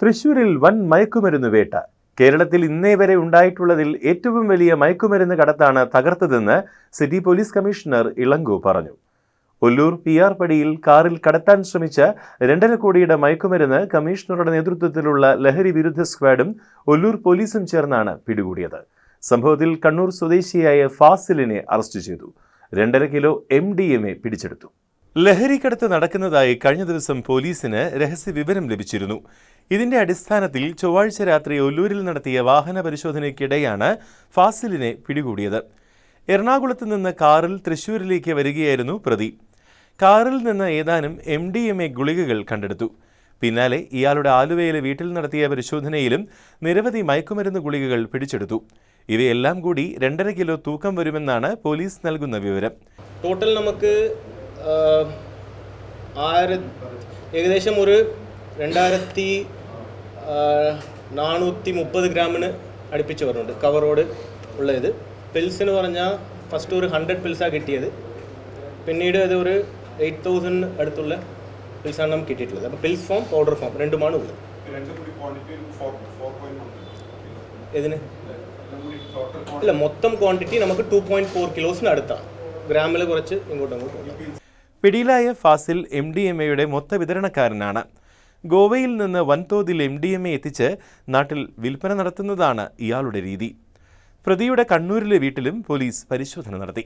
തൃശൂരിൽ വൻ മയക്കുമരുന്ന് വേട്ട. കേരളത്തിൽ ഇന്നേ വരെ ഉണ്ടായിട്ടുള്ളതിൽ ഏറ്റവും വലിയ മയക്കുമരുന്ന് കടത്താണ് തകർത്തതെന്ന് സിറ്റി പോലീസ് കമ്മീഷണർ ഇളങ്കു പറഞ്ഞു. ഒല്ലൂർ പി ആർ പടിയിൽ കാറിൽ കടത്താൻ ശ്രമിച്ച രണ്ടര കോടിയുടെ മയക്കുമരുന്ന് കമ്മീഷണറുടെ നേതൃത്വത്തിലുള്ള ലഹരി വിരുദ്ധ സ്ക്വാഡും ഒല്ലൂർ പോലീസും ചേർന്നാണ് പിടികൂടിയത്. സംഭവത്തിൽ കണ്ണൂർ സ്വദേശിയായ ഫാസിലിനെ അറസ്റ്റ് ചെയ്തു. രണ്ടര കിലോ എം പിടിച്ചെടുത്തു. ലഹരിക്കടത്ത് നടക്കുന്നതായി കഴിഞ്ഞ ദിവസം പോലീസിന് രഹസ്യ വിവരം ലഭിച്ചിരുന്നു. ഇതിന്റെ അടിസ്ഥാനത്തിൽ ചൊവ്വാഴ്ച രാത്രി ഒല്ലൂരിൽ നടത്തിയ വാഹന പരിശോധനയ്ക്കിടെയാണ് ഫാസിലിനെ പിടികൂടിയത്. എറണാകുളത്ത് നിന്ന് കാറിൽ തൃശൂരിലേക്ക് വരികയായിരുന്നു പ്രതി. കാറിൽ നിന്ന് ഏതാനും എം ഡി എം എ ഗുളികകൾ കണ്ടെടുത്തു. പിന്നാലെ ഇയാളുടെ ആലുവയിലെ വീട്ടിൽ നടത്തിയ പരിശോധനയിലും നിരവധി മയക്കുമരുന്ന് ഗുളികകൾ പിടിച്ചെടുത്തു. ഇവയെല്ലാം കൂടി രണ്ടര കിലോ തൂക്കം വരുമെന്നാണ് പോലീസ് നൽകുന്ന വിവരം. ടോട്ടൽ നമുക്ക് ആയിര ഏകദേശം ഒരു രണ്ടായിരത്തി നാനൂറ്റി മുപ്പത് ഗ്രാമിന് അടുപ്പിച്ച് വരുന്നുണ്ട് കവറോട് ഉള്ള ഇത് എന്ന് പറഞ്ഞാൽ ഫസ്റ്റ് ഒരു ഹൺഡ്രഡ് പിൽസാണ് കിട്ടിയത്. പിന്നീട് അത് ഒരു എയ്റ്റ് തൗസൻഡ് അടുത്തുള്ള പിൽസാണ് നമുക്ക് കിട്ടിയിട്ടുള്ളത്. അപ്പോൾ പിൽസ് ഫോം പൗഡർ ഫോം രണ്ടുമാണ് ഉള്ളത്. പോയിന്റ് ഇതിന് ഇല്ല മൊത്തം ക്വാണ്ടിറ്റി നമുക്ക് ടു പോയിന്റ് ഫോർ കിലോസിന് അടുത്താണ്. ഗ്രാമിൽ കുറച്ച് ഇങ്ങോട്ടും അങ്ങോട്ടും പിടിയിലായ ഫാസിൽ എം ഡി എം എയുടെ മൊത്ത വിതരണക്കാരനാണ്. ഗോവയിൽ നിന്ന് വൻതോതിൽ എം ഡി എം എ എത്തിച്ച് നാട്ടിൽ വിൽപ്പന നടത്തുന്നതാണ് ഇയാളുടെ രീതി. പ്രതിയുടെ കണ്ണൂരിലെ വീട്ടിലും പോലീസ് പരിശോധന നടത്തി.